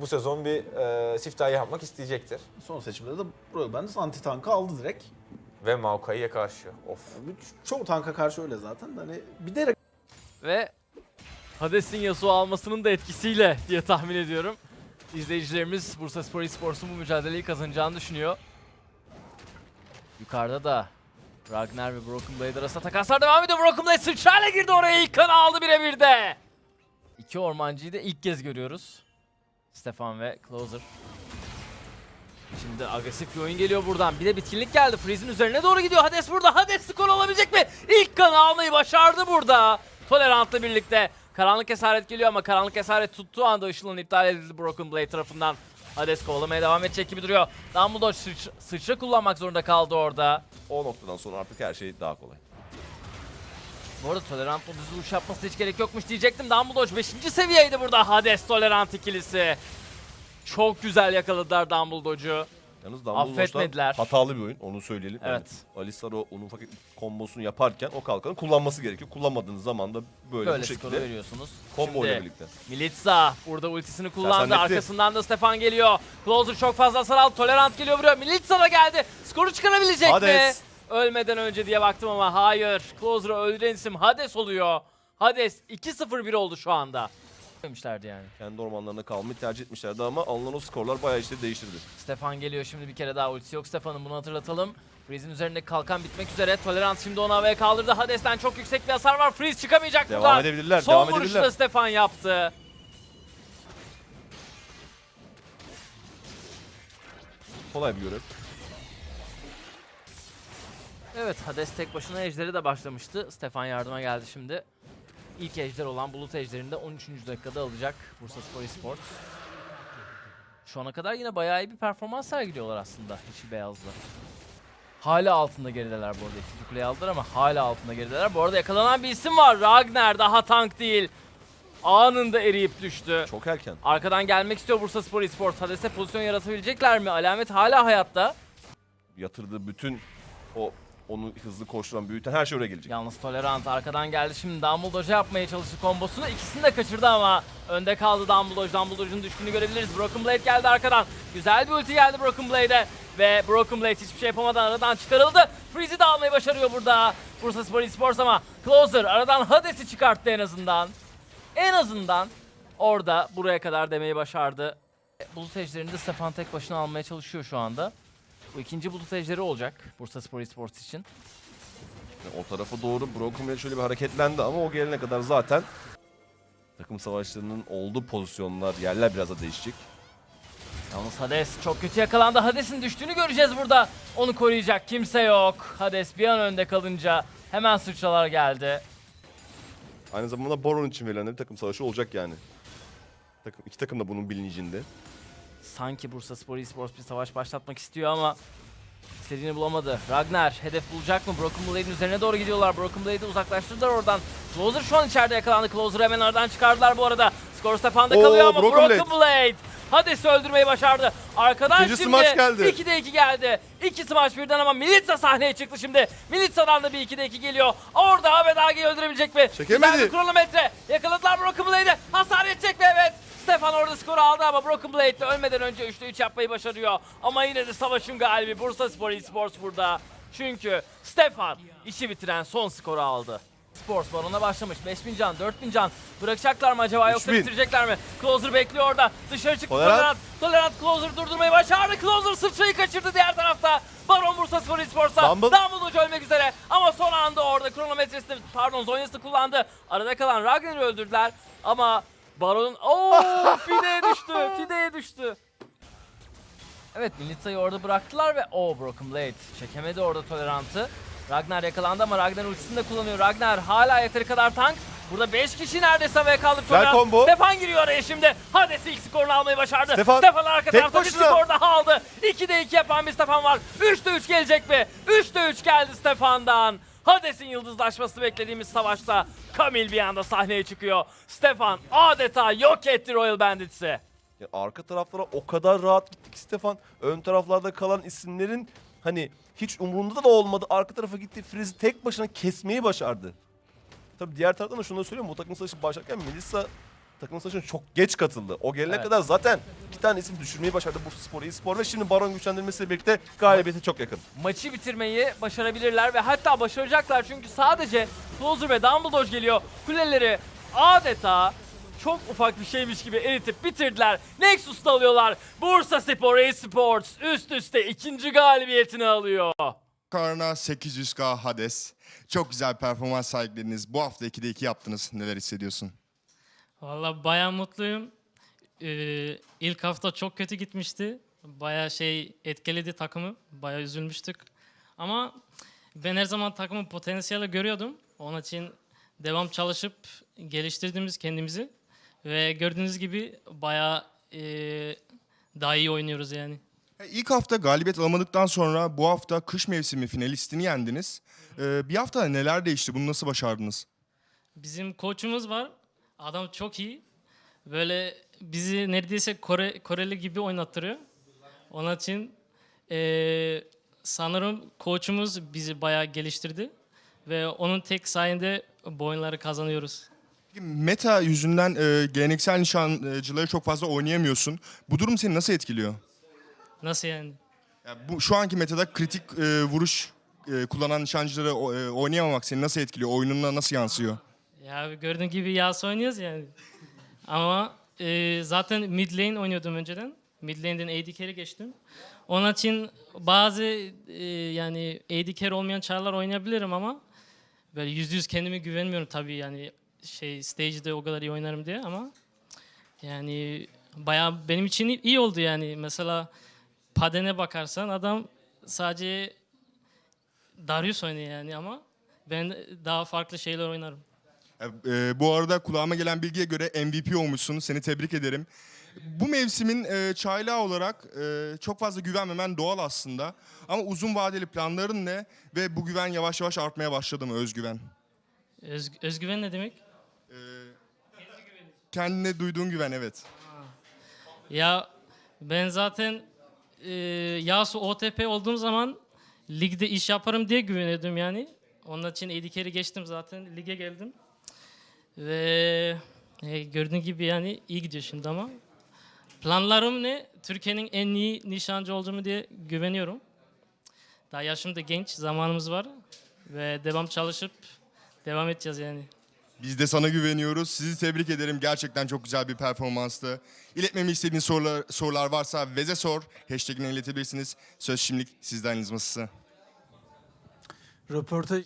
bu sezon bir e, siftahı yapmak isteyecektir. Son seçimde de Royal Bandits anti tankı aldı direkt. Ve Maokai'ye karşı. Of. Yani Çoğu tanka karşı öyle zaten. de Hani bir de Ve Hades'in Yasuo almasının da etkisiyle diye tahmin ediyorum. İzleyicilerimiz Bursa Spor Esports'un bu mücadeleyi kazanacağını düşünüyor. Yukarıda da Ragnar ve Broken Blade arasında takaslar devam ediyor. Broken Blade sıçrayla girdi oraya ilk kanı aldı birebir de. İki ormancıyı da ilk kez görüyoruz. Stefan ve Closer. Şimdi agresif bir oyun geliyor buradan. Bir de bitkinlik geldi. Freeze'in üzerine doğru gidiyor. Hades burada. Hades skor alabilecek mi? İlk kanı almayı başardı burada. Tolerant'la birlikte. Karanlık esaret geliyor ama karanlık esaret tuttuğu anda ışınlan iptal edildi Broken Blade tarafından. Hades kovalamaya devam edecek gibi duruyor. Dumbledore sıç, sıçra kullanmak zorunda kaldı orada. O noktadan sonra artık her şey daha kolay. Bu arada Tolerant bu düz vuruş yapması hiç gerek yokmuş diyecektim. Dumbledore 5. seviyeydi burada Hades Tolerant ikilisi. Çok güzel yakaladılar Dumbledore'cu. Yalnız Affetmediler. hatalı bir oyun onu söyleyelim. Evet. Yani Alistar o onun fakat kombosunu yaparken o kalkanı kullanması gerekiyor. Kullanmadığınız zaman da böyle, Böyle bu şekilde veriyorsunuz. combo ile birlikte. Militza burada ultisini kullandı. Arkasından da Stefan geliyor. Closer çok fazla hasar aldı. Tolerant geliyor vuruyor. Militza da geldi. Skoru çıkarabilecek mi? Ölmeden önce diye baktım ama hayır. Closer'ı öldüren isim Hades oluyor. Hades 2-0-1 oldu şu anda. Demişlerdi yani. Kendi ormanlarında kalmayı tercih etmişlerdi ama alınan o skorlar bayağı işleri değiştirdi. Stefan geliyor şimdi bir kere daha ultisi yok Stefan'ın bunu hatırlatalım. Freeze'in üzerindeki kalkan bitmek üzere. Tolerant şimdi onu havaya kaldırdı. Hades'ten çok yüksek bir hasar var. Freeze çıkamayacak Devam buradan. edebilirler, Son devam vuruşu edebilirler. da Stefan yaptı. Kolay bir görev. Evet Hades tek başına ejderi de başlamıştı. Stefan yardıma geldi şimdi. İlk ejder olan Bulut ejderini de 13. dakikada alacak Bursa Spor Esports. Şu ana kadar yine bayağı iyi bir performans sergiliyorlar aslında Yeşil Beyazlı. Hala altında gerideler bu arada. İkinci kuleyi aldılar ama hala altında gerideler. Bu arada yakalanan bir isim var. Ragnar daha tank değil. Anında eriyip düştü. Çok erken. Arkadan gelmek istiyor Bursa Spor Esports. Hades'e pozisyon yaratabilecekler mi? Alamet hala hayatta. Yatırdığı bütün o onu hızlı koşturan, büyüten her şey oraya gelecek. Yalnız Tolerant arkadan geldi şimdi Dumbledore yapmaya çalıştı kombosunu. İkisini de kaçırdı ama önde kaldı Dumbledore. Dumbledore'un düştüğünü görebiliriz. Broken Blade geldi arkadan. Güzel bir ulti geldi Broken Blade'e. Ve Broken Blade hiçbir şey yapamadan aradan çıkarıldı. Freeze'i de almayı başarıyor burada. Bursa Spor Esports ama Closer aradan Hades'i çıkarttı en azından. En azından orada buraya kadar demeyi başardı. Bulut ejderini de Stefan tek başına almaya çalışıyor şu anda. Bu ikinci bulut ejderi olacak Bursa Spor Esports için. Yani o tarafa doğru Broken Blade şöyle bir hareketlendi ama o gelene kadar zaten takım savaşlarının olduğu pozisyonlar, yerler biraz da değişecek. Yalnız Hades çok kötü yakalandı. Hades'in düştüğünü göreceğiz burada. Onu koruyacak kimse yok. Hades bir an önde kalınca hemen sıçralar geldi. Aynı zamanda Baron için verilen bir takım savaşı olacak yani. Takım, iki takım da bunun bilincinde. Sanki Bursa Spor Esports bir savaş başlatmak istiyor ama istediğini bulamadı. Ragnar hedef bulacak mı? Broken Blade'in üzerine doğru gidiyorlar. Broken Blade'i uzaklaştırdılar oradan. Closer şu an içeride yakalandı. Closer'ı hemen aradan çıkardılar bu arada. Skor Stefan'da kalıyor ama Broken Broken, Blade. Hades'i öldürmeyi başardı. Arkadan İkinci şimdi smash geldi. 2'de 2 geldi. 2 smash birden ama Militsa sahneye çıktı şimdi. Militsa'dan da bir 2'de 2 geliyor. Orada Ahmet Agi'yi öldürebilecek mi? Çekemedi. Güzel bir kronometre. Yakaladılar Broken Blade'i. Hasar yetecek mi? Evet. Stefan orada skoru aldı ama Broken Blade de ölmeden önce 3'te 3 yapmayı başarıyor. Ama yine de savaşın galibi Bursa Spor Esports burada. Çünkü Stefan işi bitiren son skoru aldı. Sports barona başlamış. 5000 can, 4000 can. Bırakacaklar mı acaba yoksa 3000. bitirecekler mi? Closer bekliyor orada. Dışarı çıktı Tolerant. Tolerant. Tolerant Closer durdurmayı başardı. Closer sıçrayı kaçırdı diğer tarafta. Baron Bursa Spor Esports'a. Dumble. Dumbledore ölmek üzere. Ama son anda orada kronometresini, pardon zonyasını kullandı. Arada kalan Ragnar'ı öldürdüler. Ama Baron'un... ooo Fide'ye düştü. Fide'ye düştü. Evet Militsa'yı orada bıraktılar ve o Broken Blade çekemedi orada Tolerant'ı. Ragnar yakalandı ama Ragnar ultisini de kullanıyor. Ragnar hala yeteri kadar tank. Burada 5 kişi neredeyse havaya kaldı. Güzel Tolerant. combo. Stefan giriyor araya şimdi. Hades'i ilk skorunu almayı başardı. Stefan, Stefan arka tek tarafta bir başına. skor daha aldı. 2'de 2 yapan bir Stefan var. 3'te 3 gelecek mi? 3'te 3 geldi Stefan'dan. Hades'in yıldızlaşması beklediğimiz savaşta Kamil bir anda sahneye çıkıyor. Stefan adeta yok etti Royal Bandits'i. Ya arka taraflara o kadar rahat gittik ki Stefan. Ön taraflarda kalan isimlerin hani hiç umurunda da olmadı. Arka tarafa gitti. Freeze'i tek başına kesmeyi başardı. Tabii diğer taraftan da şunu da söyleyeyim. Bu takım savaşı başlarken Melissa takım savaşına çok geç katıldı. O gelene Evet. kadar zaten iki tane isim düşürmeyi başardı Bursa Spor, iyi spor ve şimdi Baron güçlendirmesiyle birlikte galibiyete çok yakın. Maçı bitirmeyi başarabilirler ve hatta başaracaklar çünkü sadece Closer ve Dumbledore geliyor. Kuleleri adeta çok ufak bir şeymiş gibi eritip bitirdiler. Nexus'ta alıyorlar. Bursa Spor Esports üst üste ikinci galibiyetini alıyor. Karna 800K Hades. Çok güzel performans sergilediniz. Bu hafta 2'de 2 yaptınız. Neler hissediyorsun? Valla bayağı mutluyum. Ee, ilk hafta çok kötü gitmişti. Bayağı şey etkiledi takımı. Bayağı üzülmüştük. Ama ben her zaman takımın potansiyeli görüyordum. Onun için devam çalışıp geliştirdiğimiz kendimizi. Ve gördüğünüz gibi bayağı e, daha iyi oynuyoruz yani. İlk hafta galibiyet alamadıktan sonra bu hafta kış mevsimi finalistini yendiniz. Ee, bir hafta neler değişti? Bunu nasıl başardınız? Bizim koçumuz var. Adam çok iyi. Böyle bizi neredeyse Kore, Koreli gibi oynattırıyor. Onun için eee, sanırım koçumuz bizi bayağı geliştirdi. Ve onun tek sayende bu oyunları kazanıyoruz. Peki, Meta yüzünden e, geleneksel nişancıları çok fazla oynayamıyorsun. Bu durum seni nasıl etkiliyor? Nasıl yani? Yani bu şu anki metada kritik e, vuruş e, kullanan nişancıları o- e, oynayamamak seni nasıl etkiliyor? Oyununa nasıl yansıyor? Ya gördüğün gibi yas oynuyoruz yani. Ama e, zaten mid lane oynuyordum önceden. Mid lane'den AD carry geçtim. Onun için bazı e, yani AD carry olmayan çarlar oynayabilirim ama böyle yüzde yüz kendime güvenmiyorum tabii yani şey stage'de o kadar iyi oynarım diye ama yani bayağı benim için iyi- oldu yani. Mesela Paden'e bakarsan adam sadece Darius oynuyor yani ama ben daha farklı şeyler oynarım. E, bu arada kulağıma gelen bilgiye göre MVP olmuşsun. Seni tebrik ederim. Bu mevsimin e, çaylağı olarak e, çok fazla güvenmemen doğal aslında. Ama uzun vadeli planların ne? Ve bu güven yavaş yavaş artmaya başladı mı özgüven? Öz, özgüven ne demek? Kendine duyduğun güven evet. Ya ben zaten e, Yasu OTP olduğum zaman ligde iş yaparım diye güveniyordum yani. Onun için Edikeri geçtim zaten lige geldim. Ve e, gördüğün gibi yani iyi gidiyor şimdi ama planlarım ne? Türkiye'nin en iyi nişancı olduğumu diye güveniyorum. Daha yaşım da genç, zamanımız var ve devam çalışıp devam edeceğiz yani. Biz de sana güveniyoruz. Sizi tebrik ederim. Gerçekten çok güzel bir performanstı. İletmemi istediğin sorular, sorular varsa Veze Sor hashtagine iletebilirsiniz. Söz şimdilik sizden Masası. Röportaj